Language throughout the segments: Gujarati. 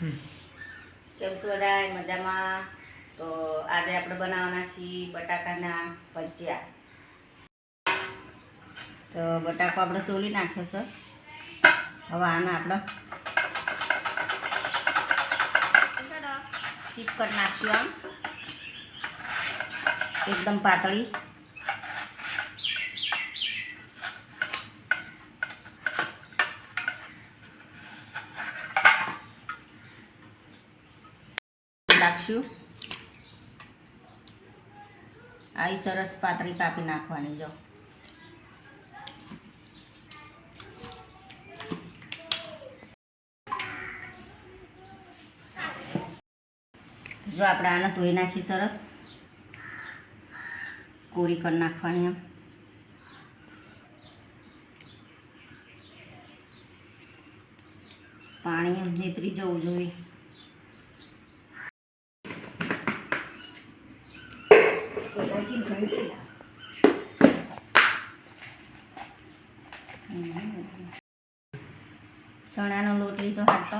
છો બધાય મજામાં? તો આજે આપણે બનાવવાના છીએ બટાકાના ભજીયા. તો બટાકો આપણે સોલી નાખ્યો છે હવે આના આપણે ચીપ કરી નાખશું આમ. એકદમ પાતળી. નાખશું. આવી સરસ પાતળી કાપી નાખવાની, જો. જો આપણે આને ધોઈ નાખી સરસ. કોરી કરી નાખવાની એમ. પાણી એમ નીતરી જવું જોઈએ. ચણાનો લોટ લીધો હાટો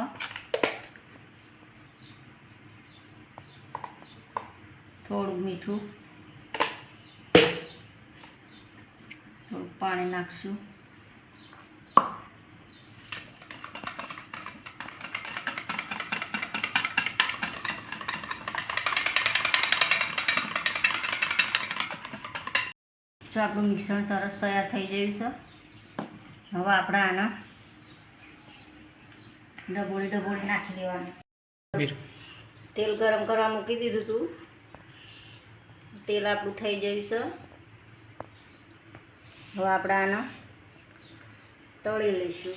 થોડું મીઠું. થોડું પાણી નાખશું. જો આપણું મિશ્રણ સરસ તૈયાર થઈ ગયું છે. હવે આપણે આના ડબોળી ડબોળી નાખી દેવાનું. તેલ ગરમ કરવા મૂકી દીધું હતું તેલ આપણું થઈ ગયું છે. હવે આપણે આને તળી લઈશું.